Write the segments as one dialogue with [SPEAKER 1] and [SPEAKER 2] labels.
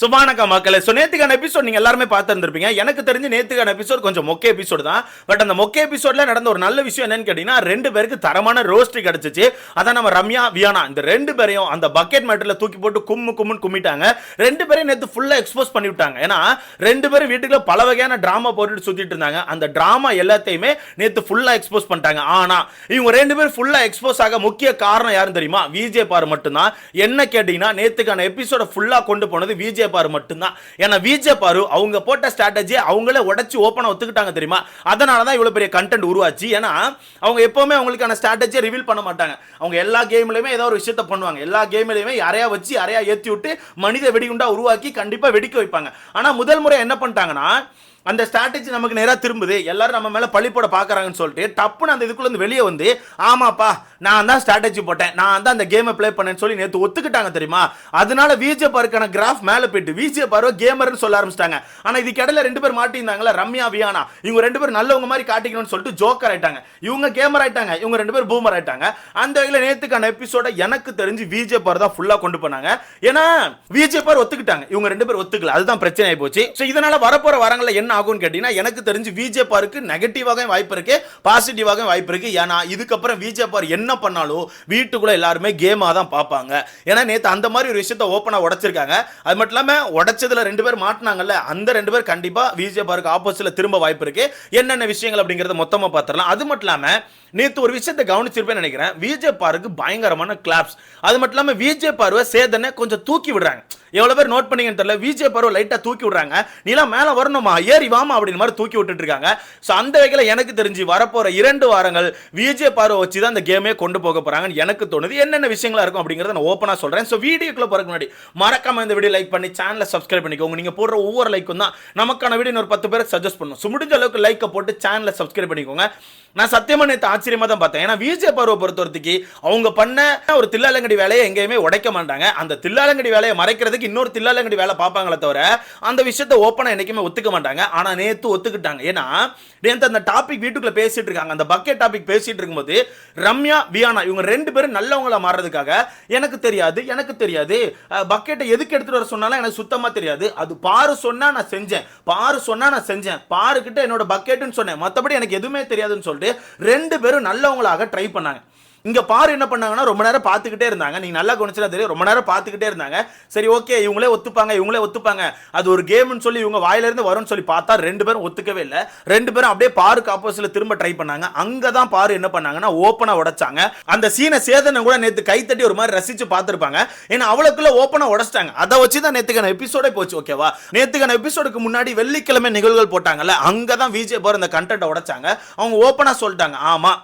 [SPEAKER 1] சுபானக்கா மக்களை so நேத்துக்கான episode நீங்கள் எல்லாருமே பார்த்துருந்துருப்பீங்க. எனக்கு தெரிஞ்சு நேத்துக்கான எபிசோட் கொஞ்சம் மொக்க எபிசோடு தான். பட் அந்த மொக்க எபிசோடில் நடந்த ஒரு நல்ல விஷயம் என்னன்னு கேட்டிங்கன்னா ரெண்டு பேருக்கு தரமான ரோஸ்ட்ரி கிடச்சிச்சு. அதான் நம்ம ரம்யா வியானா இந்த ரெண்டு பேரையும் அந்த பக்கெட் மேட்டரில் தூக்கி போட்டு கும்மு கும்முன்னு கும்மிட்டாங்க. ரெண்டு பேரையும் நேற்று ஃபுல்லாக எக்ஸ்போஸ் பண்ணி விட்டாங்க. ஏன்னா ரெண்டு பேரும் வீட்டுக்குள்ள பல வகையான ட்ராமா போட்டுட்டு சுற்றிட்டு இருந்தாங்க. அந்த ட்ராமா எல்லாத்தையுமே நேற்று ஃபுல்லாக எக்ஸ்போஸ் பண்ணிட்டாங்க. ஆனால் இவங்க ரெண்டு பேரும் ஃபுல்லாக எக்ஸ்போஸ் ஆக முக்கிய காரணம் யாருன்னு தெரியுமா? விஜே பார் மட்டும்தான். என்ன கேட்டிங்கன்னா நேத்துக்கான எபிசோட ஃபுல்லாக கொண்டு போனது விஜே விஜய் பாரு மட்டும்தான். ஏன்னா விஜய் பாரு அவங்க போட்ட ஸ்ட்ராட்டஜி அவங்களே உடச்சி ஓப்பனாக ஒத்துக்கிட்டாங்க தெரியுமா? அதனால தான் இவ்வளோ பெரிய கண்டென்ட் உருவாச்சு. ஏன்னா அவங்க எப்போவுமே அவங்களுக்கான ஸ்ட்ராட்டஜியை ரிவீல் பண்ண மாட்டாங்க. அவங்க எல்லா கேம்லையுமே ஏதோ ஒரு விஷயத்த பண்ணுவாங்க. எல்லா கேம்லையுமே யாரையா வச்சு யாரையா ஏற்றி விட்டு மனித வெடிகுண்டா உருவாக்கி கண்டிப்பாக வெடிக்க வைப்பாங்க. ஆனால் முதல் முறை என்ன பண்ணிட்டாங்கன்னா அந்த ஸ்ட்ராட்டஜி நமக்கு நேராக திரும்புது. எல்லாரும் நம்ம மேலே பழி போட பார்க்குறாங்கன்னு சொல்லிட்டு டப்புன்னு அந்த இதுக்குள்ளே வெளியே வந்து ஆமாப்பா நான் தான் ஸ்ட்ராட்டஜி போட்டேன். நான் தான் அந்த கேமை ப்ளே பண்ணேன்னு சொல்லி நேற்று ஒத்துக்கிட்டாங்க தெரியுமா? அதனால விஜே பார்க்கான கிராஃப் மேலே போயிட்டு விஜே பாரு கேமர்னு சொல்ல ஆரம்பிச்சிட்டாங்க. ஆனால் இதுக்கு இடையில ரெண்டு பேர் மாட்டியிருந்தாங்களா ரம்யா வியானா. இவங்க ரெண்டு பேரும் நல்லவங்க மாதிரி காட்டிக்கணும்னு சொல்லிட்டு ஜோக்கர் ஆயிட்டாங்க. இவங்க கேமர் ஆயிட்டாங்க. இவங்க ரெண்டு பேர் பூமர் ஆயிட்டாங்க. அந்த வகையில் நேற்றுக்கான எபிசோட எனக்கு தெரிஞ்சு விஜே பார் தான் ஃபுல்லாக கொண்டு போனாங்க. ஏன்னா விஜே பார் ஒத்துக்கிட்டாங்க. இவங்க ரெண்டு பேர் ஒத்துக்கல. அதுதான் பிரச்சனை ஆகி போச்சு. ஸோ இதனால வரப்போற வரங்களில் என்ன ஆகும்னு கேட்டீங்கன்னா எனக்கு தெரிஞ்சு விஜே பாருக்கு நெகட்டிவாக வாய்ப்பு இருக்கு பாசிட்டிவாக வாய்ப்பு இருக்கு. ஏன்னா இதுக்கப்புறம் விஜே பார் என்ன பண்ணாலும் வீட்டுக்குள்ள எல்லாருமே கேமா தான் பார்ப்பாங்க. ஏன்னா நேற்று அந்த மாதிரி ஒரு விஷயத்த ஓப்பனா உடைச்சிருக்காங்க. அது மட்டும் இல்லாம உடைச்சதுல ரெண்டு பேர் மாட்டினாங்கல்ல அந்த ரெண்டு பேர் கண்டிப்பா விஜே பாருக்கு ஆப்போசிட்ல திரும்ப வாய்ப்பு இருக்கு. என்னென்ன விஷயங்கள் அப்படிங்கறத மொத்தமா பார்த்துடலாம். அது மட்டும் இல்லாம நேற்று ஒரு விஷயத்தை கவனிச்சிருப்பேன்னு நினைக்கிறேன். விஜே பாருக்கு பயங்கரமான கிளாப்ஸ் அது மட்டும் இல்லாமல் விஜே பார்வை சேதனை கொஞ்சம் தூக்கி விடுறாங்க. எவ்வளோ பேர் நோட் பண்ணீங்கன்னு தெரியல. விஜே பார்வை லைட்டாக தூக்கி விடுறாங்க. நீலாம் மேலே வரணுமா? ஏறி வாமா அப்படின்னு மாதிரி தூக்கி விட்டுட்டு இருக்காங்க. ஸோ அந்த வகையில் எனக்கு தெரிஞ்சு வரப்போகிற இரண்டு வாரங்கள் விஜே பார்வை வச்சு தான் அந்த கேமே கொண்டு போக போகிறாங்கன்னு எனக்கு தோணுது. என்னென்ன விஷயங்களா இருக்கும் அப்படிங்கிறத நான் ஓப்பனாக சொல்கிறேன் ஸோ வீடியோக்குள்ள போகிறதுக்கு முன்னாடி மறக்காமல் இந்த வீடியோ லைக் பண்ணி சேனலை சப்ஸ்கிரைப் பண்ணிக்கோங்க. நீங்கள் போடுற ஒவ்வொரு லைக்கும் தான் நமக்கான வீடியோ ஒரு பத்து பேருக்கு சஜஸ்ட் பண்ணும் ஸோ முடிஞ்ச அளவுக்கு லைக்கை போட்டு சேனலை சப்ஸ்கிரைப் பண்ணிக்கோங்க. நான் சத்தியமா நேற்று ஆச்சரியமா தான் பார்த்தேன். ஏன்னா விஜே பார்வை பொறுத்தவரத்துக்கு அவங்க பண்ண ஒரு தில்லாலங்கடி வேலையை எங்கேயுமே உடைக்க மாட்டாங்க. அந்த தில்லாலங்கடி வேலையை மறைக்கிறதுக்கு இன்னொரு தில்லாலங்கடி வேலை பார்ப்பாங்களே தவிர அந்த விஷயத்த ஓப்பனா என்னைக்குமே ஒத்துக்க மாட்டாங்க. ஆனா நேத்து ஒத்துக்கிட்டாங்க. ஏன்னா நேத்து அந்த டாபிக் வீட்டுக்குள்ள பேசிட்டு இருக்காங்க. அந்த பக்கெட் டாபிக் பேசிட்டு இருக்கும்போது ரம்யா வியானா இவங்க ரெண்டு பேரும் நல்லவங்களா மாறுறதுக்காக எனக்கு தெரியாது எனக்கு தெரியாது. பக்கெட்டை எதுக்கு எடுத்துட்டு வர சொன்னாலும் எனக்கு சுத்தமா தெரியாது. அது பாரு சொன்னா நான் செஞ்சேன். பாரு சொன்னா நான் செஞ்சேன். பாருக்கிட்ட என்னோட பக்கெட்டுன்னு சொன்னேன். மத்தபடி எனக்கு எதுவுமே தெரியாதுன்னு சொல்லிட்டு ரெண்டு பேரும் நல்லவங்களாக ட்ரை பண்ணாங்க. இங்க பாரு என்ன பண்ணாங்கன்னா ரொம்ப நேரம் பார்த்துக்கிட்டே இருந்தாங்க. நீங்க நல்லா கவனிச்சா தெரியும். ரொம்ப நேரம் பார்த்துக்கிட்டே இருந்தாங்க. சரி ஓகே இவங்களே ஒத்துப்பாங்க இவங்களே ஒத்துப்பாங்க. அது ஒரு கேம்னு சொல்லி இவங்க வாயிலிருந்து வரும்னு சொல்லி பார்த்தா ரெண்டு பேரும் ஒத்துக்கவே இல்லை. ரெண்டு பேரும் அப்படியே பாருக்கு ஆப்போசிட்ல திரும்ப ட்ரை பண்ணாங்க. அங்க தான் பாரு என்ன பண்ணாங்கன்னா ஓப்பனா உடைச்சாங்க. அந்த சீனை சேதனை கூட நேற்று கைத்தட்டி ஒரு மாதிரி ரசிச்சு பார்த்துருப்பாங்க. ஏன்னா அவளுக்குள்ள ஓப்பனா உடைச்சிட்டாங்க. அதை வச்சு தான் நேத்துக்கான எபிசோடே போச்சு ஓகேவா நேத்துக்கான எபிசோடுக்கு முன்னாடி வெள்ளிக்கிழமை நிகழ்வுகள் போட்டாங்கல்ல அங்க தான் விஜய் பார் இந்த கண்டென்ட்டை உடைச்சாங்க. அவங்க ஓப்பனா சொல்லிட்டாங்க ஆமா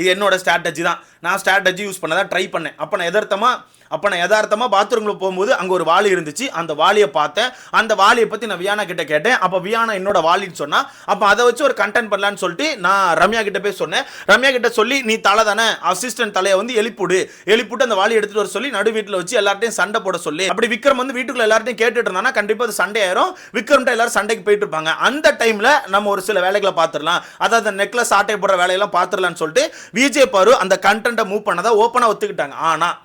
[SPEAKER 1] இது என்னோட ஸ்ட்ராட்டஜி தான். நான் ஸ்ட்ராட்டஜி யூஸ் பண்ண தான் ட்ரை பண்ணேன். அப்போ நான் எதார்த்தமாக அப்போ நான் யதார்த்தமாக பாத்ரூமில் போகும்போது அங்கே ஒரு வாலி இருந்துச்சு. அந்த வாலியை பார்த்தேன். அந்த வாலியை பற்றி நான் வியானா கிட்ட கேட்டேன். அப்போ வியானா என்னோட வாலின்னு சொன்னால் அப்போ அதை வச்சு ஒரு கண்டென்ட் பண்ணலான்னு சொல்லிட்டு நான் ரம்யா கிட்ட போய் சொன்னேன். ரம்யா கிட்ட சொல்லி நீ தலை தானே? அசிஸ்டன்ட் தலையை வந்து எழுப்பிடு எழுப்பிட்டு அந்த வாலி எடுத்துட்டு வர சொல்லி நடு வீட்டில் வச்சு எல்லார்ட்டையும் சண்டை போட சொல்லி. அப்படி விக்ரம் வந்து வீட்டுக்குள்ள எல்லார்ட்டையும் கேட்டுட்டு இருந்தானா கண்டிப்பாக அது சண்டை ஆயிரும். விக்ரம்ட்ட எல்லாரும் சண்டைக்கு போயிட்டு இருப்பாங்க. அந்த டைமில் நம்ம ஒரு சில வேலைகளை பார்த்துடலாம் அதாவது நெக்லஸ் ஆட்டை போடுற வேலையெல்லாம் பார்த்துடலாம்னு சொல்லிட்டு விஜய் பாரு அந்த கண்டென்ட்டை மூவ் பண்ணதை ஓப்பனாக ஒத்துக்கிட்டாங்க. ஆனால்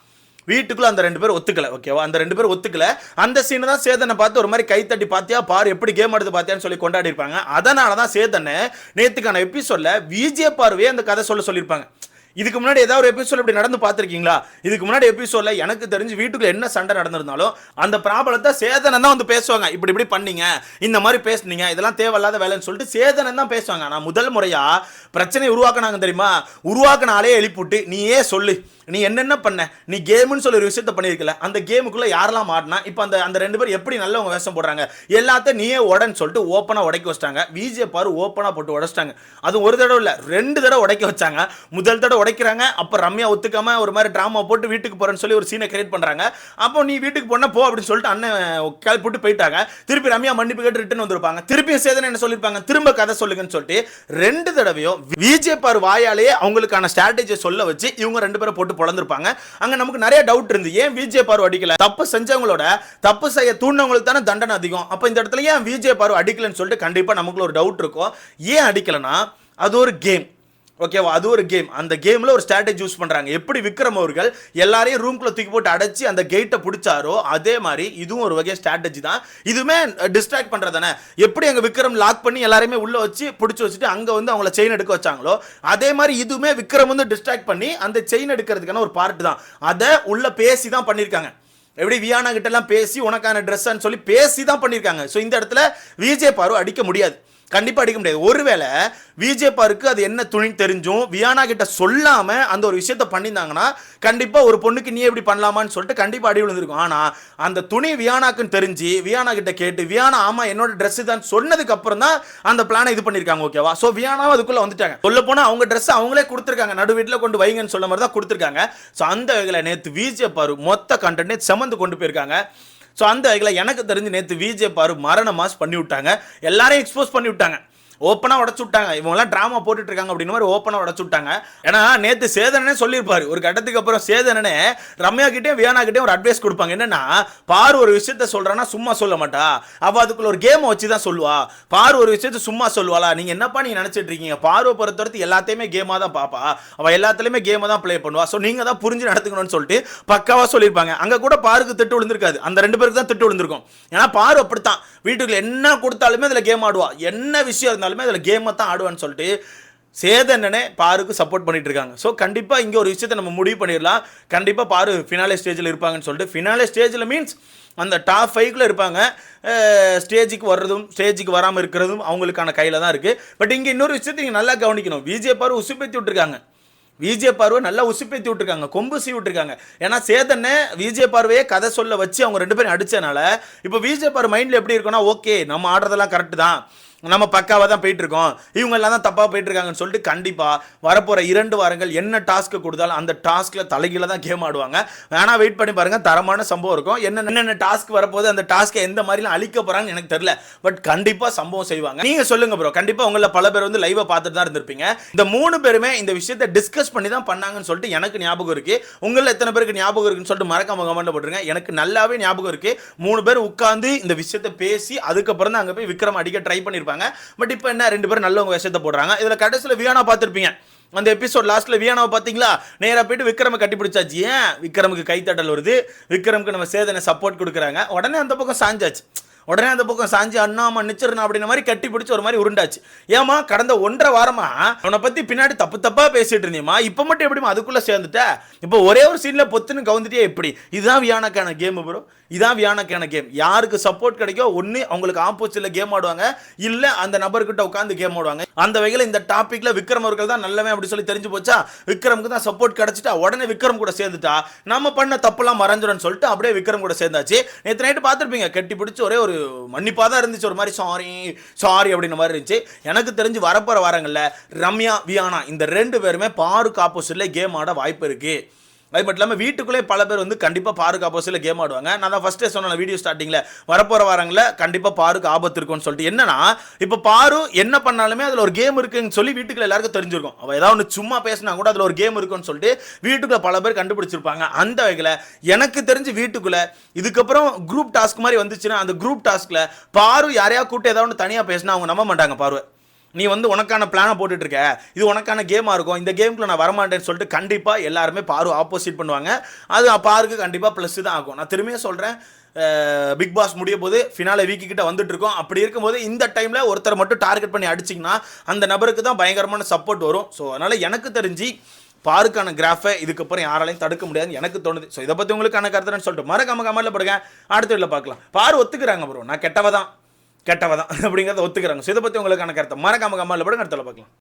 [SPEAKER 1] வீட்டுக்குள்ள அந்த ரெண்டு பேர் ஒத்துக்கல ஓகேவா அந்த ரெண்டு பேர் ஒத்துக்கல. அந்த சீனை தான் சேதனை பார்த்து ஒரு மாதிரி கைத்தட்டி பார்த்தியா பாரு எப்படி கேம் எடுத்து பார்த்தியான்னு சொல்லி கொண்டாடி இருப்பாங்க. அதனால தான் சேதனை நேத்துக்கான எபிசோட்ல விஜய பார்வையே அந்த கதை சொல்ல சொல்லியிருப்பாங்க. இதுக்கு முன்னாடி ஏதாவது ஒரு எபிசோட் இப்படி நடந்து பார்த்துருக்கீங்களா? இதுக்கு முன்னாடி எபிசோட்ல எனக்கு தெரிஞ்சு வீட்டுக்குள்ள என்ன சண்டை நடந்திருந்தாலும் அந்த ப்ராப்ளத்தை சேதனை தான் வந்து பேசுவாங்க. இப்படி இப்படி பண்ணீங்க இந்த மாதிரி பேசுனீங்க இதெல்லாம் தேவையில்லாத வேலைன்னு சொல்லிட்டு சேதனை தான் பேசுவாங்க. ஆனால் முதல் முறையா பிரச்சனை உருவாக்குனாங்க தெரியுமா? உருவாக்குனாலே எழுப்பிட்டு எழுப்பிவிட்டு நீயே சொல்லு நீ என்னென்ன பண்ண? நீ கேம்னு சொல்லி ஒரு விஷயத்த பண்ணியிருக்கல. அந்த கேமுக்குள்ளே யாரெல்லாம் மாட்டினா இப்போ அந்த அந்த ரெண்டு பேர் எப்படி நல்லவங்க வேஷம் போடுறாங்க? எல்லாத்தையும் நீயே உடன்னு சொல்லிட்டு ஓப்பனாக உடைக்க வச்சிட்டாங்க. விஜே பாரு ஓப்பனாக போட்டு உடச்சிட்டாங்க. அது ஒரு தடவை இல்லை ரெண்டு தடவை உடைக்க வச்சாங்க. முதல் தடவை உடைக்கிறாங்க. அப்போ ரம்யா ஒத்துக்காம ஒரு மாதிரி ட்ராமா போட்டு வீட்டுக்கு போறேன்னு சொல்லி ஒரு சீனை கிரியேட் பண்ணுறாங்க அப்போ நீ வீட்டுக்கு போனால் போ அப்படின்னு சொல்லிட்டு அண்ணன் கிளப்பிட்டு போயிட்டாங்க. திருப்பி ரம்யா மன்னிப்பு கேட்டு ரிட்டர்ன் வந்திருப்பாங்க. திருப்பி சேதனை என்ன சொல்லியிருப்பாங்க? திரும்ப கதை சொல்லுங்கன்னு சொல்லிட்டு ரெண்டு தடவையும் விஜே பார் வாயாலேயே அவங்களுக்கான ஸ்ட்ராட்டஜியை சொல்ல வச்சு இவங்க ரெண்டு பேரும் போட்டு பொழந்திருப்பாங்க. அங்கே நமக்கு நிறைய டவுட் இருந்து ஏன் விஜே பார் அடிக்கல? தப்பு செஞ்சவங்களோட தப்பு செய்ய தூண்டவங்களுக்கு தானே தண்டனை அதிகம். அப்போ இந்த இடத்துல ஏன் விஜே பார் அடிக்கலன்னு சொல்லிட்டு கண்டிப்பாக நமக்குள்ள ஒரு டவுட் இருக்கும். ஏன் அடிக்கலன்னா அது ஒரு கேம் ஓகேவா அது ஒரு கேம் அந்த கேமில் ஒரு ஸ்ட்ராட்டஜி யூஸ் பண்ணுறாங்க எப்படி விக்ரம் அவர்கள் எல்லாரையும் ரூம்குள்ள தூக்கி போட்டு அடைச்சி அந்த கேட்டை பிடிச்சாரோ அதே மாதிரி இதுவும் ஒரு வகை ஸ்ட்ராட்டஜி தான். இதுவுமே டிஸ்ட்ராக்ட் பண்ணுறதானே எப்படி அங்கே விக்ரம் லாக் பண்ணி எல்லாரையுமே உள்ள வச்சு பிடிச்சி வச்சுட்டு அங்கே வந்து அவங்கள செயின் எடுக்க வச்சாங்களோ அதே மாதிரி இதுவுமே விக்ரம் வந்து டிஸ்ட்ராக்ட் பண்ணி அந்த செயின் எடுக்கிறதுக்கான ஒரு பார்ட் தான். அதை உள்ள பேசி தான் பண்ணியிருக்காங்க எப்படி வியானா கிட்ட எல்லாம் பேசி உனக்கான ட்ரெஸ்ஸான்னு சொல்லி பேசி தான் பண்ணியிருக்காங்க ஸோ இந்த இடத்துல விஜய் பாரு அடிக்க முடியாது. கண்டிப்பாக அடிக்க முடியாது. ஒருவேளை விஜேபாருக்கு அது என்ன துணி தெரிஞ்சும் வியானா கிட்ட சொல்லாமல் அந்த ஒரு விஷயத்த பண்ணியிருந்தாங்கன்னா கண்டிப்பாக ஒரு பொண்ணுக்கு நீ எப்படி பண்ணலாமான்னு சொல்லிட்டு கண்டிப்பாக அடி விழுந்திருக்கும். ஆனால் அந்த துணி வியானாக்குன்னு தெரிஞ்சு வியானா கிட்ட கேட்டு வியானா ஆமாம் என்னோட ட்ரெஸ்ஸு தான் சொன்னதுக்கு அப்புறம் தான் அந்த பிளானை இது பண்ணியிருக்காங்க ஓகேவா ஸோ வியானாவும் அதுக்குள்ளே வந்துட்டாங்க. சொல்ல போனால் அவங்க ட்ரெஸ் அவங்களே கொடுத்துருக்காங்க. நடு வீட்டில் கொண்டு வைங்கன்னு சொல்ல மாதிரி தான் கொடுத்துருக்காங்க. ஸோ அந்த வகையில் நேற்று விஜேபாரு மொத்த கண்டென்ட் செமந்து கொண்டு போயிருக்காங்க. ஸோ அந்த வகையில் எனக்கு தெரிஞ்சு நேற்று விஜே பாரு மரண மாஸ் பண்ணி விட்டாங்க எல்லாரையும் எக்ஸ்போஸ் பண்ணி விட்டாங்க ஓப்பனாக உடச்சு விட்டாங்க. இவங்கெல்லாம் ட்ராமா போட்டுட்டு இருக்காங்க அப்படின்னு மாதிரி ஓப்பனாக உடச்சு விட்டாங்க. ஏன்னா நேற்று சேதனனே சொல்லியிருப்பார். ஒரு கட்டத்துக்கு அப்புறம் சேதனனே ரம்யா கிட்டேயும் வியானா கிட்டே ஒரு அட்வைஸ் கொடுப்பாங்க. என்னன்னா பார் ஒரு விஷயத்த சொல்கிறான்னா சும்மா சொல்ல மாட்டா. அவள் அதுக்குள்ள ஒரு கேமை வச்சு தான் சொல்லுவா. பார் ஒரு விஷயத்த சும்மா சொல்லுவாளா? நீங்கள் என்னப்பா நீங்க நினச்சிட்டு இருக்கீங்க? பார்வை பொறுத்தவரைக்கும் எல்லாத்தையுமே கேமாக தான் பாப்பா. அவள் எல்லாத்துலேயுமே கேமை தான் ப்ளே பண்ணுவா. ஸோ நீங்கள் தான் புரிஞ்சு நடத்துக்கணும்னு சொல்லிட்டு பக்காவாக சொல்லியிருப்பாங்க. அங்கே கூட பாருக்கு திட்டு விழுந்திருக்காது. அந்த ரெண்டு பேருக்கு தான் திட்டு விழுந்திருக்கும். ஏன்னா பாரு அப்படித்தான். வீட்டுக்குள்ள என்ன கொடுத்தாலுமே அதில் கேம் ஆடுவா. என்ன விஷயம் இருந்தால் அதில் கேமை தான் ஆடுவான்னு சொல்லிட்டு சேதனனே பாருக்கு சப்போர்ட் பண்ணிட்டு இருக்காங்க. ஸோ கண்டிப்பாக இங்கே ஒரு விஷயத்தை நம்ம முடிவு பண்ணிடலாம். கண்டிப்பாக பாரு ஃபினாலே ஸ்டேஜில் இருப்பாங்கன்னு சொல்லிட்டு. ஃபினாலே ஸ்டேஜில் மீன்ஸ் அந்த டாப் ஃபைவ்ல இருப்பாங்க. ஸ்டேஜுக்கு வர்றதும் ஸ்டேஜுக்கு வராமல் இருக்கிறதும் அவங்களுக்கான கையில் தான் இருக்குது பட் இங்கே இன்னொரு விஷயத்தை நீங்கள் நல்லா கவனிக்கணும். விஜே பாரு உசுப்பேத்தி விட்டுருக்காங்க. விஜே பார்வை நல்லா உசுப்பேத்தி விட்டுருக்காங்க. கொம்பு சீ விட்டுருக்காங்க. ஏன்னா சேதனை விஜே பார்வையே கதை சொல்ல வச்சு அவங்க ரெண்டு பேரும் அடித்தனால இப்போ விஜே பார்வை மைண்டில் எப்படி இருக்குன்னா ஓகே நம்ம ஆடுறதெல்லாம் கரெக்டு தான். நம்ம பக்காவாக தான் போயிட்டு இருக்கோம் தான் தப்பாக போயிட்டுருக்காங்கன்னு சொல்லிட்டு கண்டிப்பாக வரப்போகிற இரண்டு வாரங்கள் என்ன டாஸ்க்கு கொடுத்தாலும் அந்த டாஸ்க்கில் தலைகீழ தான் கேம் ஆடுவாங்க. வேணால் வெயிட் பண்ணி பாருங்கள் தரமான சம்பவம் இருக்கும். என்ன என்னென்ன டாஸ்க் வரப்போகுது அந்த டாஸ்க்கை எந்த மாதிரிலாம் அழிக்க போகிறாங்கன்னு எனக்கு தெரியல. பட் கண்டிப்பாக சம்பவம் செய்வாங்க. நீங்கள் சொல்லுங்கள் ப்ரோ கண்டிப்பாக உங்களில் பல பேர் வந்து லைவாக பார்த்துட்டு தான் இருந்திருப்பீங்க. இந்த மூணு பேருமே இந்த விஷயத்தை டிஸ்கஸ் பண்ணி தான் பண்ணாங்கன்னு சொல்லிட்டு எனக்கு ஞாபகம் இருக்குது உங்களில் எத்தனை பேருக்கு ஞாபகம் இருக்குன்னு சொல்லிட்டு மறக்காம கமெண்ட் போட்டுருங்க. எனக்கு நல்லாவே ஞாபகம் இருக்குது மூணு பேர் உட்காந்து இந்த விஷயத்தை பேசி அதுக்கப்புறம் தான் அங்கே போய் விக்ரம் அடிக்க ட்ரை பண்ணியிருப்பாங்க பட் இப்போ என்ன? ரெண்டு பேரும் நல்லவங்க விஷயத்தை போடுறாங்க. இதில் கடைசியில் வியானா பார்த்துருப்பீங்க. அந்த எபிசோட் லாஸ்ட்ல வியானாவை பார்த்தீங்களா? நேரா போயிட்டு விக்ரமை கட்டிப்பிடிச்சாச்சு ஏன்? விக்ரமுக்கு கைத்தட்டல் வருது. விக்ரமுக்கு நம்ம சேதனை சப்போர்ட் கொடுக்குறாங்க. உடனே அந்த பக்கம் சாஞ்சாச்சு. உடனே அந்த பக்கம் சாஞ்சி அண்ணாமா நிச்சிருந்தா அப்படின்ற மாதிரி கட்டி பிடிச்சி ஒரு மாதிரி உருண்டாச்சு. ஏமா கடந்த ஒன்றரை வாரமா அவனை பத்தி பின்னாடி தப்பு தப்பா பேசிட்டு இருந்தியமா இப்போ மட்டும் எப்படிமா அதுக்குள்ள சேர்ந்துட்ட? இப்போ ஒரே ஒரு சீன்ல பொத்துன்னு கவுந்துட்டே எப்படி? இதுதான் வியானக்கான கேம் ப்ரோ இதான் வியானக்கான கேம் யாருக்கு சப்போர்ட் கிடைக்கோ ஒன்று அவங்களுக்கு ஆப்போசிட்ல கேம் ஆடுவாங்க. இல்லை அந்த நபர்கிட்ட உட்காந்து கேம் ஆடுவாங்க. அந்த வகையில் இந்த டாபிக்ல விக்ரம் அவர்கள் தான் நல்லவன் அப்படி சொல்லி தெரிஞ்சு போச்சா? விக்ரமுக்கு தான் சப்போர்ட் கிடைச்சிட்டா உடனே விக்ரம் கூட சேர்ந்துட்டா. நம்ம பண்ண தப்புலாம் மறைஞ்சிடும் சொல்லிட்டு அப்படியே விக்ரம் கூட சேர்ந்தாச்சு. நேற்று நைட்டு பார்த்துருப்பீங்க கட்டி பிடிச்சி ஒரே ஒரு மன்னிப்பாக தான் இருந்துச்சு. ஒரு மாதிரி சாரி சாரி அப்படின்ற மாதிரி இருந்துச்சு. எனக்கு தெரிஞ்சு வரப்போகிற வாரங்களில் ரம்யா வியானா இந்த ரெண்டு பேருமே பாருக்கு ஆப்போசிட்டில் கேம் ஆட வாய்ப்பு இருக்குது அது மட்டும் இல்லாமல் வீட்டுக்குள்ளே பல பேர் வந்து கண்டிப்பாக பாருக்கு ஆப்போசிட்டில் கேம் ஆடுவாங்க. நான் தான் ஃபஸ்ட்டே சொன்னேன் வீடியோ ஸ்டார்டிங்கில் வரப்போகிற வாரங்களில் கண்டிப்பாக பாருக்கு ஆபத்து இருக்கும்னு சொல்லிட்டு. என்னன்னா இப்போ பாரு என்ன பண்ணாலுமே அதில் ஒரு கேம் இருக்குன்னு சொல்லி வீட்டுக்குள்ள எல்லாருக்கும் தெரிஞ்சிருக்கும். அவள் ஏதாவது ஒன்று சும்மா பேசினா கூட அதில் ஒரு கேம் இருக்குன்னு சொல்லிட்டு வீட்டுக்குள்ளே பல பேர் கண்டுபிடிச்சிருப்பாங்க. அந்த வகையில் எனக்கு தெரிஞ்சு வீட்டுக்குள்ளே இதுக்கப்புறம் குரூப் டாஸ்க் மாதிரி வந்துச்சுன்னா அந்த குரூப் டாஸ்கில் பாரு யாரையா கூட்டு ஏதாவது ஒன்று தனியாக பேசினா அவங்க நம்ப மாட்டாங்க பாரு நீ வந்து உனக்கான பிளானை போட்டுட்டு இருக்க இது உனக்கான கேமாக இருக்கும். இந்த கேமுக்குள்ள நான் வரமாட்டேன்னு சொல்லிட்டு கண்டிப்பாக எல்லாருமே பாரு ஆப்போசிட் பண்ணுவாங்க. அது பாருக்கு கண்டிப்பாக ப்ளஸ் தான் ஆகும். நான் திரும்பியும் சொல்கிறேன் பிக் பாஸ் முடிய போது ஃபினால வீக்கு கிட்ட வந்துட்டு இருக்கோம் அப்படி இருக்கும்போது இந்த டைமில் ஒருத்தர் மட்டும் டார்கெட் பண்ணி அடிச்சிங்கன்னா அந்த நபருக்கு தான் பயங்கரமான சப்போர்ட் வரும். ஸோ அதனால் எனக்கு தெரிஞ்சு பாருக்கான கிராஃபை இதுக்கப்புறம் யாராலையும் தடுக்க முடியாது எனக்கு தோணுது. ஸோ இதை பற்றி உங்களுக்கான கருத்துன்னு சொல்லிட்டு மறக்காம கமெண்ட்ல போடுங்க. அடுத்த வீட்டில் பார்க்கலாம். பாரு ஒத்துக்கிறாங்க ப்ரோ நான் கெட்டவ தான் கெட்டவ தான் அப்படிங்கிறத ஒத்துக்கிறாங்க. ஸோ இதை பற்றி உங்களுக்கான கருத்தை. மறக்காம கம்மாவில் போடுங்க அடுத்த பார்க்கலாம்.